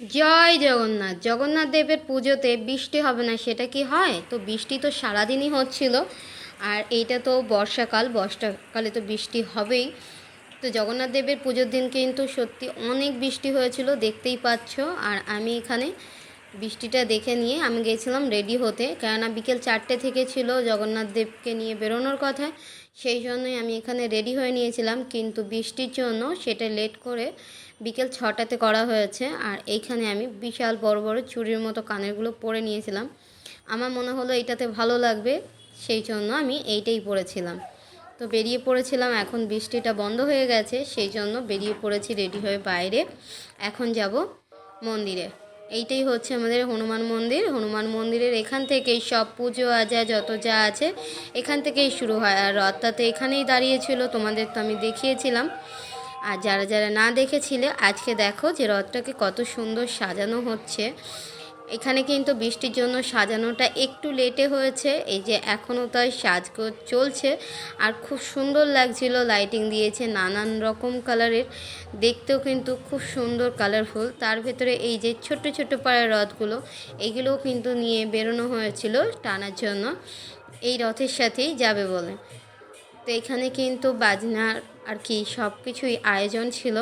জয় জগন্নাথ। জগন্নাথ দেবের পুজোতে বৃষ্টি হবে না, সেটা কি হয়? তো বৃষ্টি তো সারাদিনই হচ্ছিল, আর এইটা তো বর্ষাকাল, বর্ষাকালে তো বৃষ্টি হবেই। তো জগন্নাথ দেবের পুজোর দিন কিন্তু সত্যি অনেক বৃষ্টি হয়েছিল, দেখতেই পাচ্ছ। আর আমি এখানে বৃষ্টিটা দেখে নিয়ে আমি গেছিলাম রেডি হতে। কেননা বিকেল চারটে থেকে ছিল জগন্নাথ দেবকে নিয়ে বেরোনোর কথা, সেই জন্যই আমি এখানে রেডি হয়ে নিয়েছিলাম। কিন্তু বৃষ্টির জন্য সেটা লেট করে বিকেল ছটাতে করা হয়েছে আর এইখানে আমি বিশাল বড় বড় চুরির মতো কানেরগুলো পরে নিয়েছিলাম। আমার মনে হলো এইটাতে ভালো লাগবে, সেই জন্য আমি এইটাই পরেছিলাম। তো বেরিয়ে পড়েছিলাম, এখন বৃষ্টিটা বন্ধ হয়ে গেছে, সেই জন্য বেরিয়ে পড়েছি রেডি হয়ে বাইরে। এখন যাব মন্দিরে। এইটাই হচ্ছে আমাদের হনুমান মন্দির। হনুমান মন্দিরের এখান থেকেই সব পুজো আজা যত যা আছে এখান থেকেই শুরু হয়। আর রথটা তো এখানেই দাঁড়িয়েছিল, তোমাদের তো আমি দেখিয়েছিলাম। আর যারা যারা না দেখেছিলে, আজকে দেখো যে রথটাকে কত সুন্দর সাজানো হচ্ছে। এখানে কিন্তু বৃষ্টির জন্য সাজানোটা একটু লেটে হয়েছে, এই যে এখনও তাই সাজগোজ চলছে। আর খুব সুন্দর লাগছিল লাইটিং দিয়েছে নানান রকম কালারের দেখতেও কিন্তু খুব সুন্দর কালারফুল তার ভেতরে এই যে ছোট ছোট পাড়ার রথগুলো, এগুলোও কিন্তু নিয়ে বেরোনো হয়েছিল টানার জন্য। এই রথের সাথেই যাবে বলে। তো এখানে কিন্তু বাজনার আর কি সব কিছুই আয়োজন ছিল।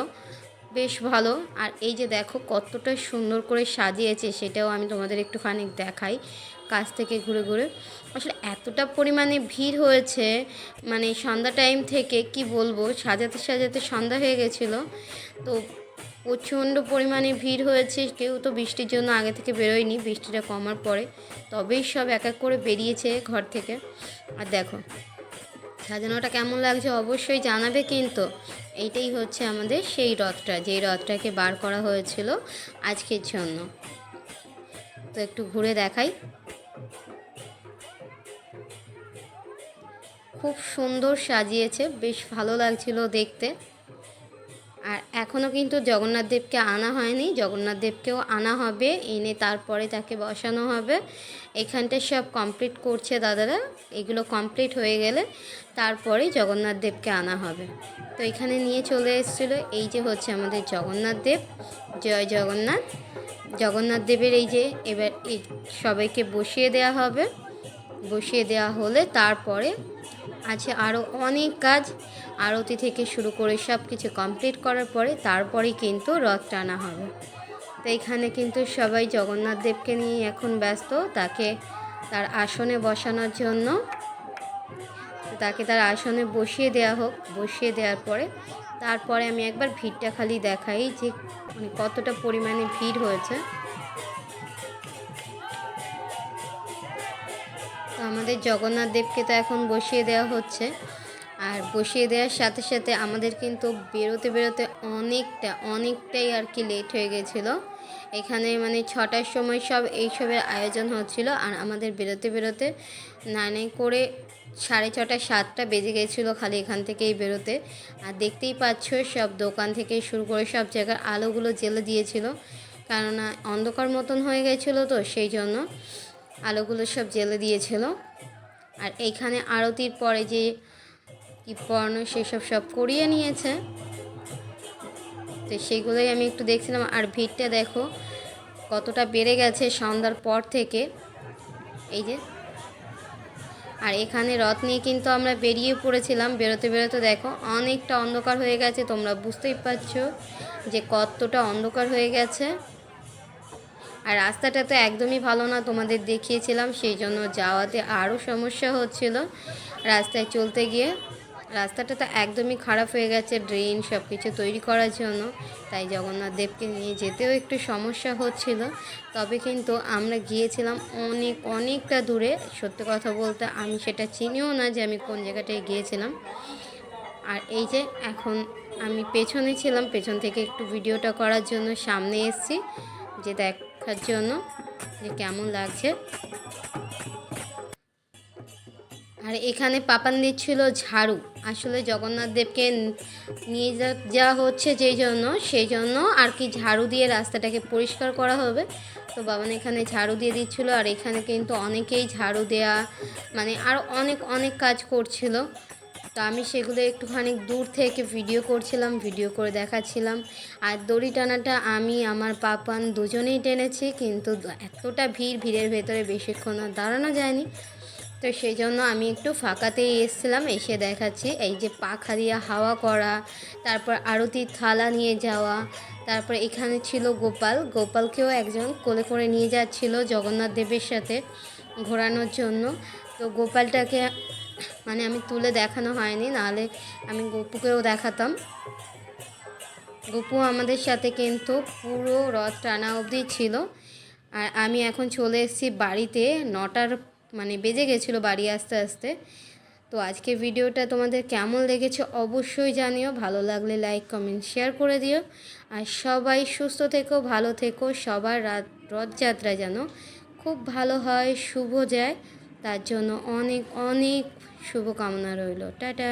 বেশ ভালো। আর এই যে দেখো কতটা সুন্দর করে সাজিয়েছে সেটাও আমি তোমাদের একটুখানি দেখাই কাছ থেকে ঘুরে ঘুরে। আসলে এতটা পরিমাণে ভিড় হয়েছে মানে সন্ধ্যা টাইম থেকে কি বলব, সাজাতে সাজাতে সন্ধ্যা হয়ে গেছিল। তো প্রচণ্ড পরিমাণে ভিড় হয়েছে, কেউ তো বৃষ্টির জন্য আগে থেকে বেরোয়নি, বৃষ্টিটা কমার পরে। তবেই সব এক এক করে বেরিয়েছে ঘর থেকে। আর দেখো সাজানোটা কেমন লাগছে অবশ্যই জানাবে কিন্তু এইটাই হচ্ছে আমাদের সেই রথটা, যেই রথটাকে বার করা হয়েছিল আজকের জন্য। তো একটু ঘুরে দেখাই। খুব সুন্দর সাজিয়েছে, বেশ ভালো লাগছিল দেখতে। এখনও কিন্তু জগন্নাথ দেবকে আনা হয়নি। জগন্নাথ দেবকেও আনা হবে। এনে তারপরে তাকে বসানো হবে। এখানটা সব কমপ্লিট করছে দাদারা। এগুলো কমপ্লিট হয়ে গেলে তারপরে জগন্নাথ দেবকে আনা হবে। তো এখানে নিয়ে চলে এসেছিল এই যে হচ্ছে আমাদের জগন্নাথ দেব। জয় জগন্নাথ। জগন্নাথ দেবের এই যে এবার সবাইকে বসিয়ে দেওয়া হবে। বসিয়ে দেওয়া হলে তারপরে আছে আরও অনেক কাজ। আরতি থেকে শুরু করে সব কিছু কমপ্লিট করার পরে তারপরেই কিন্তু রথ টানা হবে। তো এখানে কিন্তু সবাই জগন্নাথ দেবকে নিয়ে এখন ব্যস্ত। তাকে তার আসনে বসানোর জন্য তাকে তার আসনে বসিয়ে দেওয়া হোক। বসিয়ে দেওয়ার পরে তারপরে আমি একবার ভিড়টা খালি দেখাই যে মানে কতটা পরিমাণে ভিড় হয়েছে। আমাদের জগন্নাথ দেবকে তো এখন বসিয়ে দেওয়া হচ্ছে। আর বসিয়ে দেওয়ার সাথে সাথে আমাদের কিন্তু বেরোতে বেরোতে অনেকটা, অনেকটাই আর কি লেট হয়ে গেছিল। এখানে মানে ছটার সময় সব এইসবের আয়োজন হচ্ছিল। আর আমাদের বেরোতে বেরোতে নানে করে সাড়ে ছটা, সাতটা বেজে গেছিল খালি এখান থেকেই বেরোতে। আর দেখতেই পাচ্ছ সব দোকান থেকে শুরু করে সব জায়গার আলোগুলো জ্বেলে দিয়েছিল। কেননা অন্ধকার মতন হয়ে গেছিল তো সেই জন্য। আলোগুলো সব জ্বেলে দিয়েছিল। আর এইখানে আরতির পরে যে কি পড়ানো সেসব সব করিয়ে নিয়েছে। তো সেগুলোই আমি একটু দেখছিলাম। আর ভিড়টা দেখো, কতটা বেড়ে গেছে সন্ধ্যার পর থেকে। এই যে। আর এখানে রথ নিয়ে কিন্তু আমরা বেরিয়ে পড়েছিলাম। বেরোতে বেরোতে দেখো, অনেকটা অন্ধকার হয়ে গেছে। তোমরা বুঝতেই পারছ যে কতটা অন্ধকার হয়ে গেছে। আর রাস্তাটা তো একদমই ভালো না, তোমাদের দেখিয়েছিলাম, সেই জন্য যাওয়াতে আরও সমস্যা হচ্ছিল রাস্তায় চলতে গিয়ে। রাস্তাটা তো একদমই খারাপ হয়ে গেছে ড্রেন সব কিছু তৈরি করার জন্য, তাই জগন্নাথ দেবকে নিয়ে যেতেও একটু সমস্যা হচ্ছিল। তবে কিন্তু আমরা গিয়েছিলাম অনেক, অনেকটা দূরে, সত্যি কথা বলতে আমি সেটা চিনিও না যে আমি কোন জায়গাটায় গিয়েছিলাম। আর এই যে এখন আমি পেছনে ছিলাম, পেছন থেকে একটু ভিডিওটা করার জন্য সামনে এসেছি, যে দেখার জন্য যে কেমন লাগছে। আর এখানে পাপান দিচ্ছিল ঝাড়ু। আসলে জগন্নাথ দেবকে নিয়ে যাওয়া হচ্ছে যেই জন্য, সেই জন্য আর কি ঝাড়ু দিয়ে রাস্তাটাকে পরিষ্কার করা হবে। তো বাবান এখানে ঝাড়ু দিয়ে দিচ্ছিল আর এখানে কিন্তু অনেকেই ঝাড়ু দেয়া মানে আর অনেক অনেক কাজ করছিল। তো আমি সেগুলো একটুখানি দূর থেকে ভিডিও করছিলাম ভিডিও করে দেখাচ্ছিলাম। আর দড়ি টানাটা আমি, আমার পাপান দুজনেই টেনেছি, কিন্তু এতটা ভিড় ভিড়ের ভেতরে বেশিক্ষণ আর দাঁড়ানো যায়নি। তো সেই জন্য আমি একটু ফাঁকাতেই এসেছিলাম, এসে দেখাচ্ছি এই যে পাখা দিয়ে হাওয়া করা, তারপর আরতির থালা নিয়ে যাওয়া, তারপর এখানে ছিল গোপাল। গোপালকেও একজন কোলে করে নিয়ে যাচ্ছিল জগন্নাথ দেবের সাথে ঘোরানোর জন্য। তো গোপালটাকে মানে আমি তুলে দেখানো হয়নি, নাহলে আমি গপুকেও দেখাতাম। গপু আমাদের সাথে কিন্তু পুরো রথ টানা অবধি ছিল। আর আমি এখন চলে এসেছি বাড়িতে, নটার মানে বেজে গেছিল বাড়ি আসতে আসতে। তো আজকে ভিডিওটা তোমাদের কেমন লেগেছে অবশ্যই জানিও, ভালো লাগলে লাইক কমেন্ট শেয়ার করে দিও। আর সবাই সুস্থ থেকো, ভালো থেকো, সবার রাত, রথযাত্রা যেন খুব ভালো হয়, শুভ যায়। তার জন্য অনেক অনেক শুভকামনা রইল। টাটা!